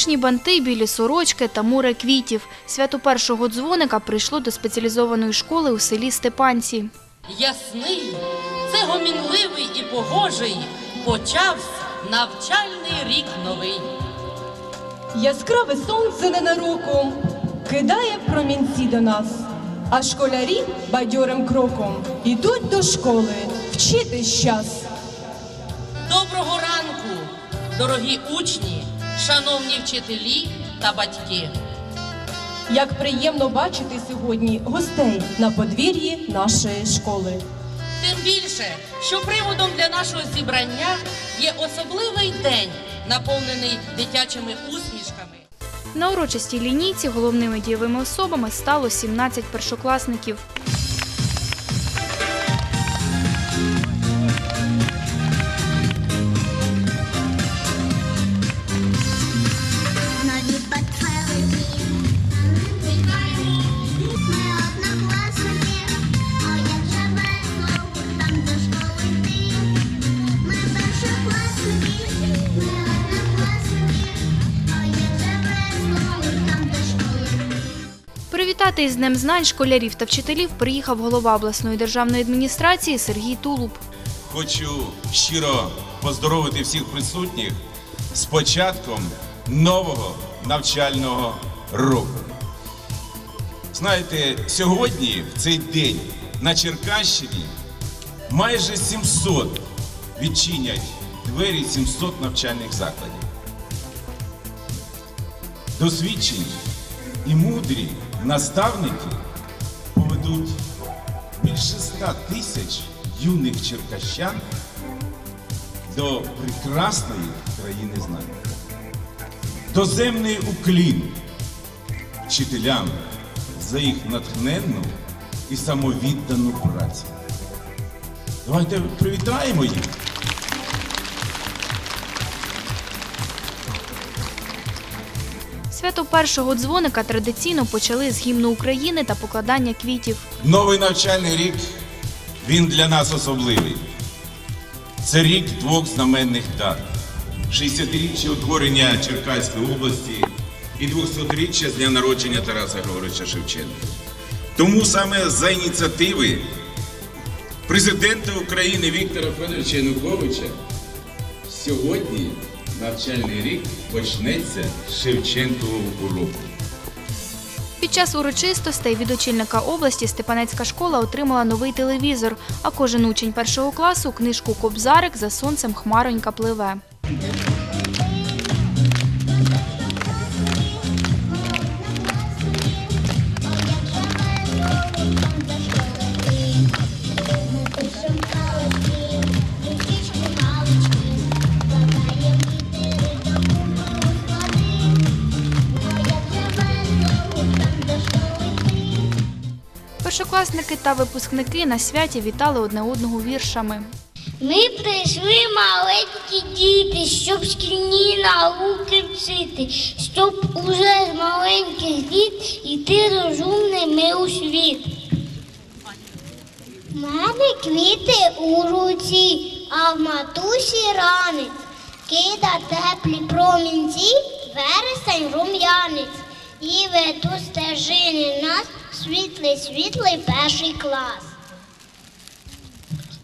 Пишні банти, білі сорочки та море квітів. Свято першого дзвоника прийшло до спеціалізованої школи у селі Степанці. Ясний, це гомінливий і погожий, почався навчальний рік новий. Яскраве сонце ненароком кидає промінці до нас, а школярі бадьорим кроком ідуть до школи вчитись час. Доброго ранку, дорогі учні, шановні вчителі та батьки. Як приємно бачити сьогодні гостей на подвір'ї нашої школи. Тим більше, що приводом для нашого зібрання є особливий день, наповнений дитячими усмішками. На урочистій лінійці головними дієвими особами стало 17 першокласників. Привітати із Днем знань школярів та вчителів приїхав голова обласної державної адміністрації Сергій Тулуб. Хочу щиро поздоровити всіх присутніх з початком нового навчального року. Знаєте, сьогодні, в цей день, на Черкащині майже 700 відчинять двері 700 навчальних закладів. Досвідчені і мудрі наставники поведуть більше 100 тисяч юних черкащан до прекрасної країни знань. Доземний уклін вчителям за їх натхненну і самовіддану працю. Давайте привітаємо їх. Свято першого дзвоника традиційно почали з гімну України та покладання квітів. Новий навчальний рік він для нас особливий. Це рік двох знаменних дат: 60-річчя утворення Черкаської області і 200-річчя з дня народження Тараса Григоровича Шевченка. Тому саме за ініціативи президента України Віктора Федоровича Януковича сьогодні навчальний рік почнеться з Шевченкового уроку. Під час урочистостей від очільника області Степанецька школа отримала новий телевізор, а кожен учень першого класу книжку Кобзарик за сонцем хмаронька пливе. Першокласники та випускники на святі вітали одне одного віршами. Ми прийшли маленькі діти, щоб шкільні науки вчити, щоб уже з маленьких літ іти розумними у світ. Мене квіти у руці, а в матусі ранець. Кида теплі промінці, вересень рум'янець. І веду стежини нас світлий, світлий перший клас.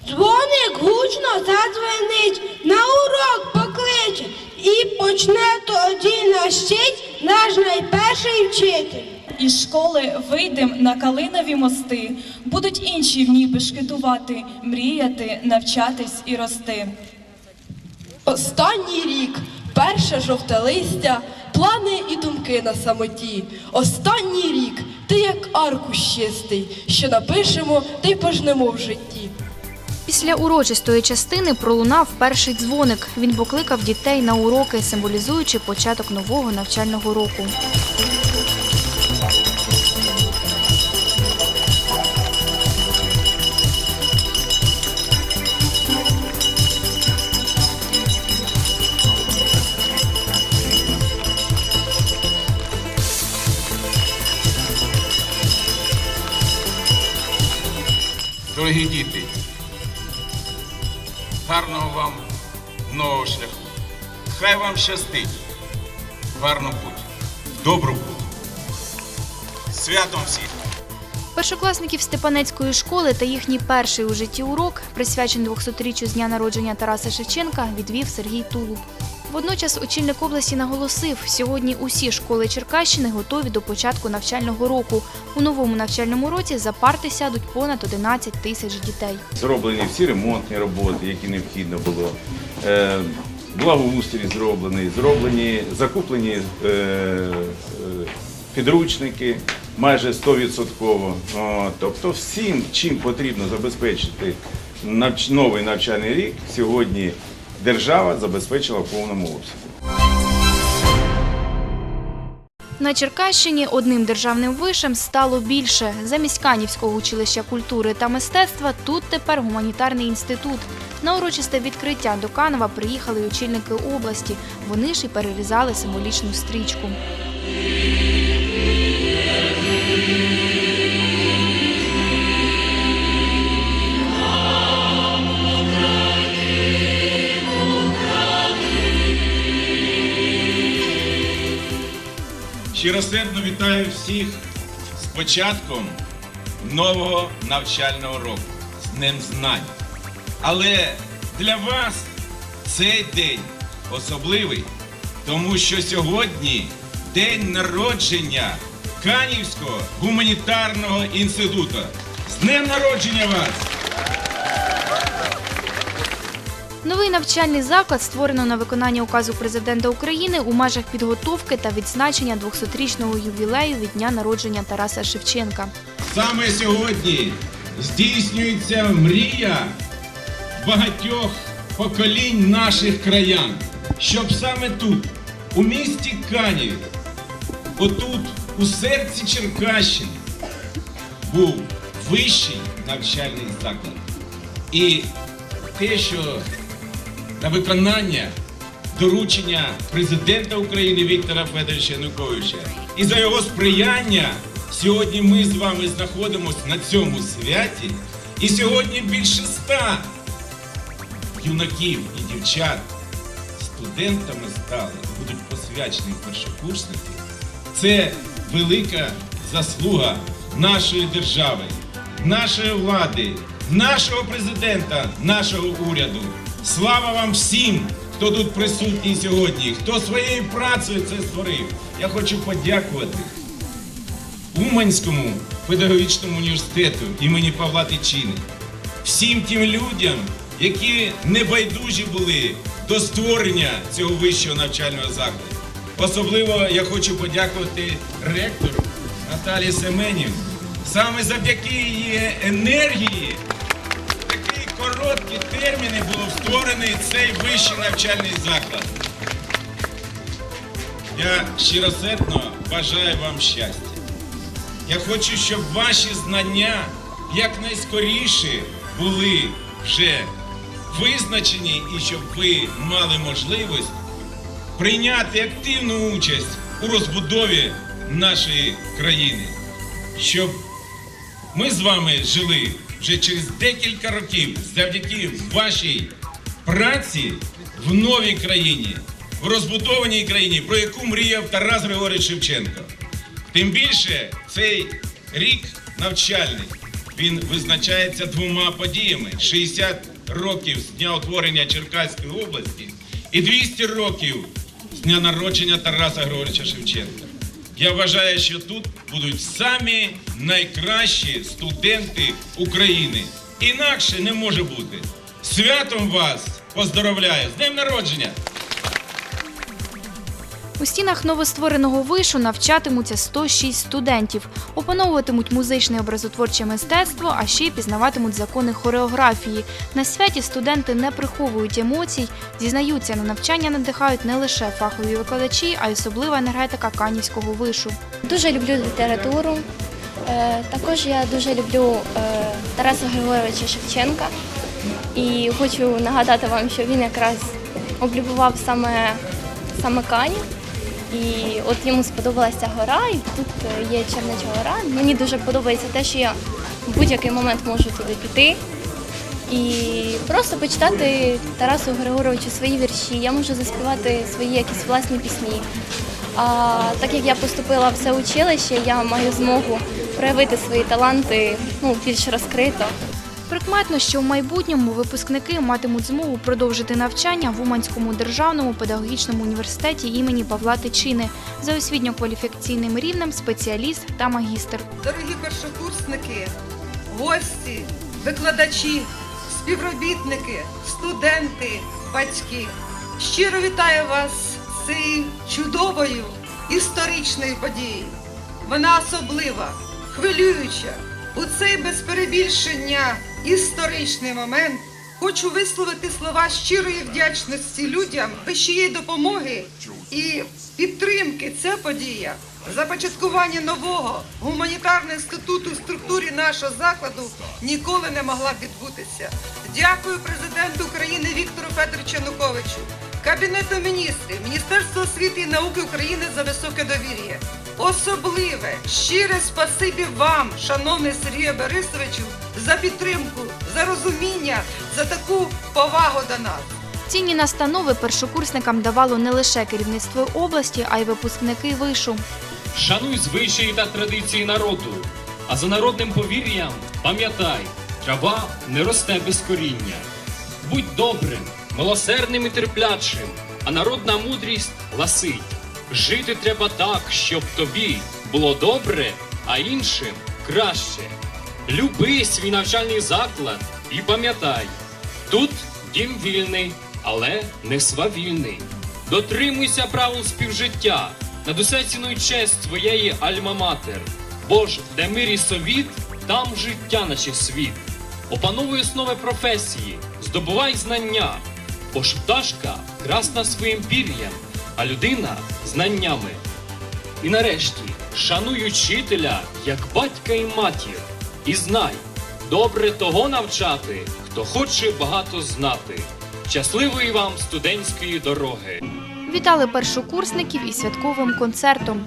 Дзвоник гучно задзвенить, на урок покличе, і почне тоді нащить наш найперший вчитель. Із школи вийдем на калинові мости, будуть інші в ній бешкетувати, мріяти, навчатись і рости. Останній рік, перше жовте листя, плани і думки на самоті. Останній рік, ти як аркуш чистий, що напишемо, та й пожнемо в житті. Після урочистої частини пролунав перший дзвоник. Він покликав дітей на уроки, символізуючи початок нового навчального року. Дорогі діти, гарного вам нового шляху. Хай вам щастить. в гарну путь, добру. З Святом всіх! Першокласників Степанецької школи та їхній перший у житті урок, присвячений 200-річчю з дня народження Тараса Шевченка, відвів Сергій Тулуб. Водночас очільник області наголосив, сьогодні усі школи Черкащини готові до початку навчального року. У новому навчальному році за парти сядуть понад 11 тисяч дітей. Зроблені всі ремонтні роботи, які необхідно було. Е, Благоустрій зроблений, зроблені, закуплені е, е, підручники майже 100%. Тобто всім, чим потрібно забезпечити новий навчальний рік, сьогодні держава забезпечила в повному обсязі. На Черкащині одним державним вишем стало більше. Замість Канівського училища культури та мистецтва тут тепер гуманітарний інститут. На урочисте відкриття до Канова приїхали очільники області. Вони ж і перерізали символічну стрічку. Щиросердно вітаю всіх з початком нового навчального року, з Днем Знань. Але для вас цей день особливий, тому що сьогодні день народження Канівського гуманітарного інституту. З Днем народження вас! Новий навчальний заклад створено на виконання указу президента України у межах підготовки та відзначення 200-річного ювілею від дня народження Тараса Шевченка. Саме сьогодні здійснюється мрія багатьох поколінь наших краян, щоб саме тут, у місті Канів, отут, у серці Черкащини, був вищий навчальний заклад. І те, що на виконання доручення президента України Віктора Федоровича Януковича і за його сприяння сьогодні ми з вами знаходимося на цьому святі. І сьогодні більше ста юнаків і дівчат студентами стали, будуть посвячені першокурсники. Це велика заслуга нашої держави, нашої влади, нашого президента, нашого уряду. Слава вам всім, хто тут присутній сьогодні, хто своєю працею це створив. Я хочу подякувати Уманському педагогічному університету імені Павла Тичини, всім тим людям, які небайдужі були до створення цього вищого навчального закладу. Особливо я хочу подякувати ректору Наталії Семенів. Саме завдяки її енергії короткі терміни було створений цей вищий навчальний заклад. Я щиросердно бажаю вам щастя. Я хочу, щоб ваші знання якнайскоріше були вже визначені і щоб ви мали можливість прийняти активну участь у розбудові нашої країни, щоб ми з вами жили вже через декілька років завдяки вашій праці в новій країні, в розбудованій країні, про яку мріяв Тарас Григорович Шевченко. Тим більше цей рік навчальний він визначається двома подіями: 60 років з дня утворення Черкаської області і 200 років з дня народження Тараса Григоровича Шевченка. Я вважаю, що тут будуть самі найкращі студенти України. Інакше не може бути. Святом вас поздоровляю! З днем народження! У стінах новоствореного вишу навчатимуться 106 студентів, опановуватимуть музичне образотворче мистецтво, а ще й пізнаватимуть закони хореографії. На святі студенти не приховують емоцій, зізнаються, на навчання надихають не лише фахові викладачі, а й особлива енергетика канівського вишу. Дуже люблю літературу. Е, Також я дуже люблю е, Тараса Григоровича Шевченка. І хочу нагадати вам, що він якраз облюбував саме, саме Канів. І от йому сподобалася гора, і тут е, є Чернеча гора. Мені дуже подобається те, що я в будь-який момент можу туди піти. І просто почитати Тарасу Григоровичу свої вірші. Я можу заспівати свої якісь власні пісні. А так як я поступила в це училище, я маю змогу проявити свої таланти ну, більш розкрито. Прикметно, що в майбутньому випускники матимуть змогу продовжити навчання в Уманському державному педагогічному університеті імені Павла Тичини за освітньо-кваліфікаційним рівнем спеціаліст та магістр. Дорогі першокурсники, гості, викладачі, співробітники, студенти, батьки. Щиро вітаю вас з цією чудовою історичною подією. Вона особлива, хвилююча. У цей без перебільшення історичний момент хочу висловити слова щирої вдячності людям, без чиєї допомоги і підтримки ця подія започаткування нового гуманітарного інституту в структурі нашого закладу ніколи не могла відбутися. Дякую президенту України Віктору Федоровичу Януковичу, Кабінету міністрів, Міністерству освіти і науки України за високе довір'я. Особливе щире спасибі вам, шановний Сергію Борисовичу, за підтримку, за розуміння, за таку повагу до нас. Цінні настанови першокурсникам давало не лише керівництво області, а й випускники вишу. Шануй звичаї та традиції народу, а за народним повір'ям пам'ятай, трава не росте без коріння. Будь добрим, милосердним і терплячим, а народна мудрість гласить. Жити треба так, щоб тобі було добре, а іншим краще. Люби свій навчальний заклад і пам'ятай, тут дім вільний, але не свавільний. Дотримуйся правил співжиття, над усе цінуй честь своєї альма-матер. Бо ж, де мир і совіт, там життя наче світ. Опановуй основи професії, здобувай знання, бо ж пташка красна своїм пір'ям, а людина знаннями. І нарешті шануй учителя, як батька і матір, і знай, добре того навчати, хто хоче багато знати. Щасливої вам студентської дороги! Вітали першокурсників із святковим концертом.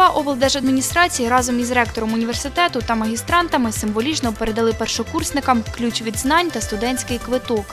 Голова облдержадміністрації разом із ректором університету та магістрантами символічно передали першокурсникам ключ від знань та студентський квиток.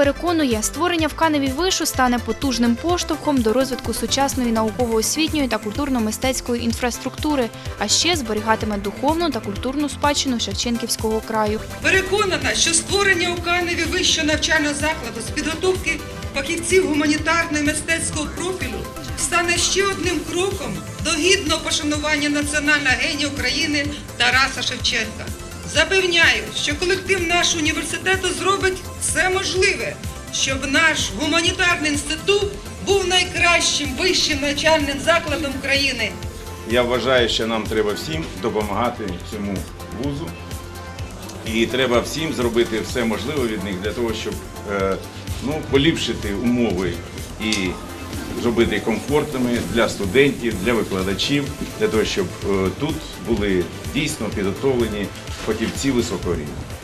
Переконує, створення в Каневі вишу стане потужним поштовхом до розвитку сучасної науково-освітньої та культурно-мистецької інфраструктури, а ще зберігатиме духовну та культурну спадщину Шевченківського краю. Переконана, що створення у Каневі вищого навчального закладу з підготовки фахівців гуманітарного і мистецького профілю стане ще одним кроком до гідного пошанування національного генія України Тараса Шевченка. Запевняю, що колектив нашого університету зробить все можливе, щоб наш гуманітарний інститут був найкращим вищим навчальним закладом країни. Я вважаю, що нам треба всім допомагати цьому вузу. І треба всім зробити все можливе від них для того, щоб е, ну, поліпшити умови і зробити комфортними для студентів, для викладачів, для того, щоб е, тут були дійсно підготовлені фахівці високого рівня.